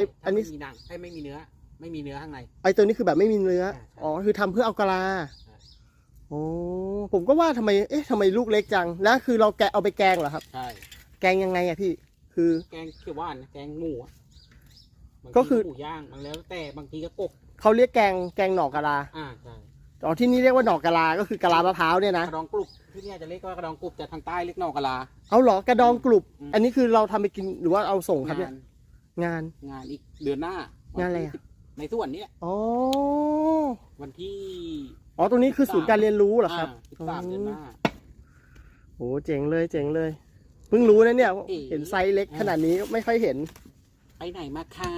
อ้อันนี้ ไม่มีหนังให้ไม่มีเนื้อ ไม่มีเนื้อข้างใน ไอตัวนี้คือแบบไม่มีเนื้อ ใช่ใช่ อ๋อ คือทำเพื่อเอากะลาใช่โอ้ ผมก็ว่าทำไม เอ๊ะทำไมลูกเล็กจัง แล้วคือเราแกะเอาไปแกงเหรอครับ ใช่ แกงยังไงอะพี่ คือ แกงเขียวหวานนะแกงหมูอะบางทีก็คือ หมูย่างมันแล้วแต่บางทีก็กบเขาเรียกแกง แกงหน่อกะลา อ่าใช่อ๋อ ที่นี่เรียกว่าหน่อกะลา ก็คือกะลามะพร้าวเนี่ยนะ กระดองกรุบที่เนี่ยจะเรียกว่ากระดองกรุบแต่ทางใต้เรียกนอกกะลา เอาเหรอ กระดองกรุบ อืม อันนี้คือเราทำไปกินหรือว่าเอาส่งครับเนี่ย งาน งาน งานอีกเดือนหน้างานอะไรอะ ในส่วนนี้แหละอ๋อ วันที่อ๋อ ตรงนี้คือศูนย์การเรียนรู้เหรอครับ สิบสามเดือนหน้า โอ้เจ๋งเลยเจ๋งเลย เพิ่งรู้นะเนี่ย เอ๋ เห็นไซส์เล็กขนาดนี้ไม่ค่อยเห็น ไปไหนมาคะ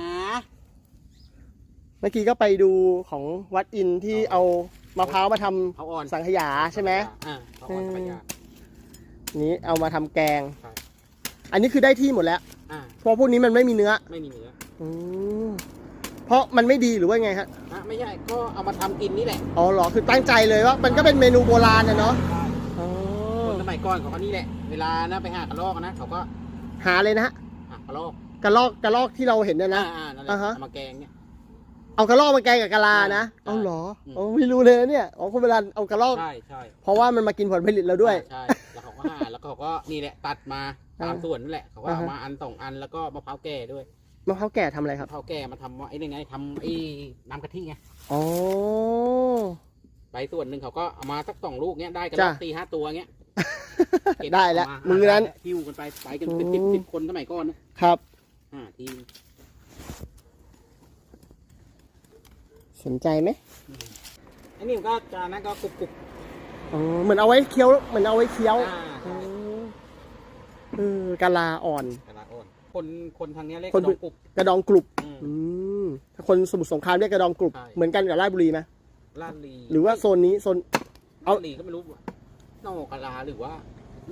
เมื่อกี้ก็ไปดูของวัดอินที่เอามะพร้าวมาทำเขาอ่อนสังขยาใช่ไหม อ่าเขาอ่อนอืมสังขยานี้เอามาทำแกง ใช่ อันนี้คือได้ที่หมดแล้ว อ่าเพราะพวกนี้มันไม่มีเนื้อไม่มีเนื้ออืมเพราะมันไม่ดีหรือว่าไงครับอะไม่ใช่ก็เอามาทำกินนี่แหละอ๋อเหรอคือตั้งใจเลยว่า มันก็เป็นเมนูโบราณนะเนาะอ๋อคนสมัยก่อนเขาก็นี่แหละ เวลานะไปหากระรอกนะเขาก็หาเลยนะฮะหากระรอกกระลอกกระลอกที่เราเห็นเนี่ยนะ อ่าๆนั่นแหละอ่าฮะ เอามาแกงเนี่ย เอากระลอกมาแกงกับกะลานะใช่เอาเหรออืม อ๋อไม่รู้เลยนะเนี่ยอ๋อคนเวลาเอากระลอก ใช่ใช่เพราะว่ามันมากินผลผลิตเราด้วย ใช่แล้วเขาก็ หาแล้วเขาก็นี่แหละตัดมาตามอ่าส่วนนั่นแหละเขาก็อ่าเอาฮะมาอันสองอันแล้วก็มะพร้าวแก่ด้วยมะพร้าวแก่ทำอะไรคมะรับพร้าวแก่มาทำไอ้นี่ไงทำไอ้น้ำกะทิไงอ๋อไปส่วนหนึ่งเขาก็เอามาสักสองลูกเงี้ยได้กันจ้ะตีห้าตัวเงี้ยเก็บได้แล้วเาามือนั้นหิ้วกันไปไปกันอืมสิบสิบสิบคนสมัยก่อนนะครับอ่าทีสนใจไหมอันนี้มันก็จานนั้นก็กรุบกรุบอ๋อเหมือนเอาไว้เคี้ยวเหมือนเอาไว้เคี้ยวอ่าอ๋ใช่อ เออกะลาอ่อนกระลาอ่อนคนคนทางเนี้ยเรียกคน กระดองกรุบกระดองกรุบอืม อืมถ้าคนสมุทรสงครามเรียกกระดองกรุบใช่ เหมือนกันกับราชบุรีไหมลาดลีหรือว่าโซนนี้โซน เอา ลาดลีก็ไม่รู้ว่านอกกะลาหรือว่า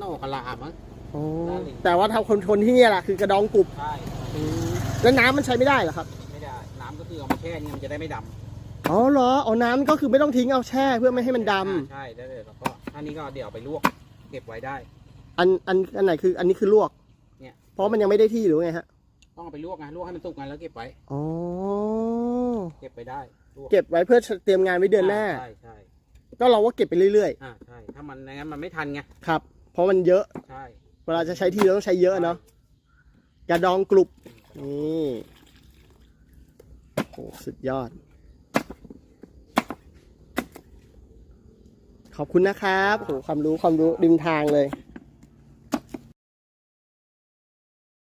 นอกกะลามั้ง อ๋อราชบุรี แต่ว่าทางคนคนที่เนี่ยแหละคือกระดองกรุบใช่อืมแล้วน้ำมันใช้ไม่ได้เหรอครับไม่ได้น้ำก็คือเอามาแช่เนี่ยมันจะได้ไม่ดำอ๋อเหรอเอาน้ำก็คือไม่ต้องทิ้งเอาแช่เพื่อไม่ให้มันดำ อ่าใช่ได้เลยแล้วก็อันนี้ก็เดี๋ยวเอาไปลวก เก็บไว้ได้ อันอันอันไหนคืออันนี้คือลวกเนี่ย เพราะมันยังไม่ได้ที่หรือว่าไงฮะต้องเอาไปลวกไงลวกให้มันสุกไงแล้วเก็บไว้อ๋อเก็บไปได้ลวกเก็บไว้เพื่อเตรียมงานไว้เดือนหน้า ใช่ใช่ก็เราว่าเก็บไปเรื่อยอ่าใช่ถ้ามันอย่างนั้นมันไม่ทันไงๆ ครับ เพราะมันเยอะใช่เวลาจะใช้ทีเราต้องใช้เยอะเนาะกระดองกรุบนี่โอ้สุดยอด ขอบคุณนะครับโอ้ความรู้ความรู้ริมทางเลย